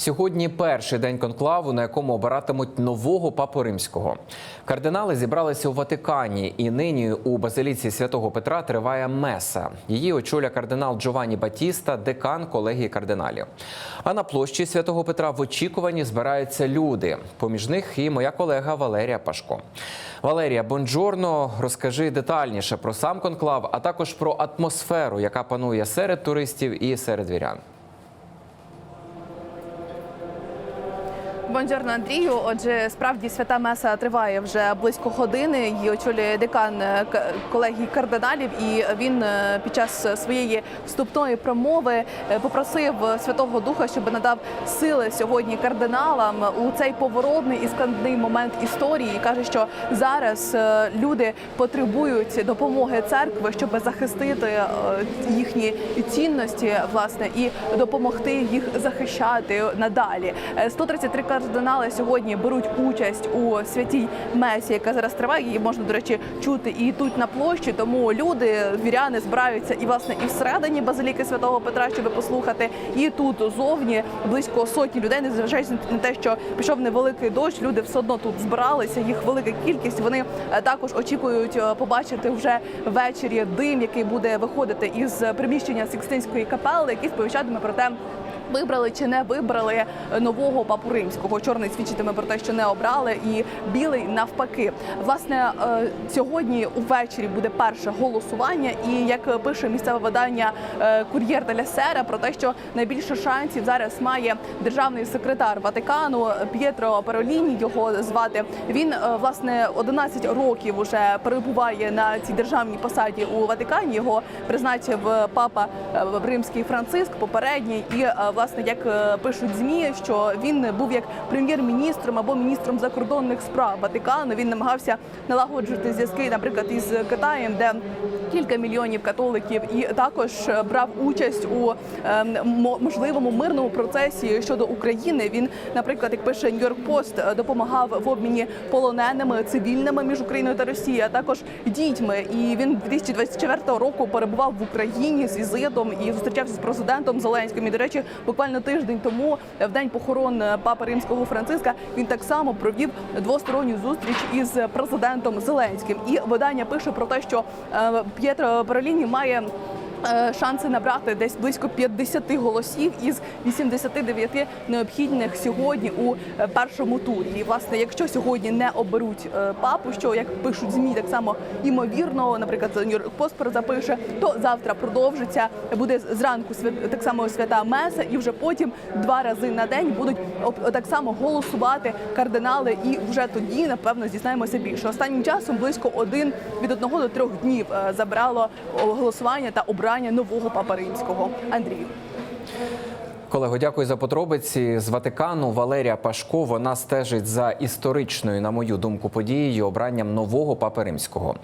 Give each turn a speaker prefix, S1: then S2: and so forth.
S1: Сьогодні перший день конклаву, на якому обиратимуть нового папу римського. Кардинали зібралися у Ватикані, і нині у базиліці святого Петра триває меса. Її очоля кардинал Джованні Батіста, декан колегії кардиналів. А на площі святого Петра в очікуванні збираються люди. Поміж них і моя колега Валерія Пашко. Валерія, бонджорно, розкажи детальніше про сам конклав, а також про атмосферу, яка панує серед туристів і серед вірян.
S2: Бонжорно, Андрію. Отже, справді свята меса триває вже близько години. Її очолює декан е, колегії кардиналів, і він е, під час своєї вступної промови е, попросив Святого Духа, щоб надав сили сьогодні кардиналам у цей поворотний і складний момент історії. І каже, що зараз люди потребують допомоги церкви, щоб захистити їхні цінності, власне, і допомогти їх захищати надалі. Е, 133 кардинали сьогодні беруть участь у святій месі, яка зараз триває. Її можна, до речі, чути і тут на площі. Тому люди, віряни, збираються і власне і всередині базиліки святого Петра, щоб послухати, і тут зовні близько сотні людей, незважаючи на те, що пішов невеликий дощ. Люди все одно тут збиралися. Їх велика кількість. Вони е, також очікують е, побачити вже ввечері дим, який буде виходити із приміщення Сікстинської капели, який сповіщатиме про те. Вибрали чи не вибрали нового папу римського. Чорний свідчитиме про те, що не обрали, і білий навпаки. Власне, е, сьогодні увечері буде перше голосування. І як пише місцеве видання е, Кур'єр де Сера, про те, що найбільше шансів зараз має державний секретар Ватикану П'єтро Пароліні. Його звати. Він е, власне 11 років уже перебуває на цій державній посаді у Ватикані. Його призначив папа римський Франциск, попередній, і власне, як пишуть змі, що він був як прем'єр-міністром або міністром закордонних справ Ватикану. Він намагався налагоджувати зв'язки, наприклад, із Китаєм, де кілька мільйонів католиків, і також е, брав участь у е, можливому мирному процесі щодо України. Він, наприклад, як пише Нью-Йорк Пост, е, допомагав в обміні полоненими цивільними між Україною та Росією, а також дітьми. І він 2024 року перебував в Україні з візитом і зустрічався з президентом Зеленським. І, до речі, буквально тиждень тому, в день похорон е, папи римського Франциска, він так само провів двосторонню зустріч із президентом Зеленським. І видання пише про те, що е, П'єтро Пароліні має. Е, Шанси набрати десь близько 50 голосів із 89 необхідних сьогодні у е, першому турі. І власне, якщо сьогодні не оберуть е, папу, що як пишуть змі, так само імовірно, наприклад, Нью-Йорк запише, то завтра продовжиться. Буде зранку так само свята меса, і вже потім два рази на день будуть так само голосувати кардинали. І вже тоді, напевно, дізнаємося більше. Останнім часом близько один від одного до трьох днів забрало голосування та обрання нового папа римського. Андрію.
S1: Колего, дякую за подробиці. З Ватикану Валерія Пашко вона стежить за історичною, на мою думку, подією обранням нового папи римського.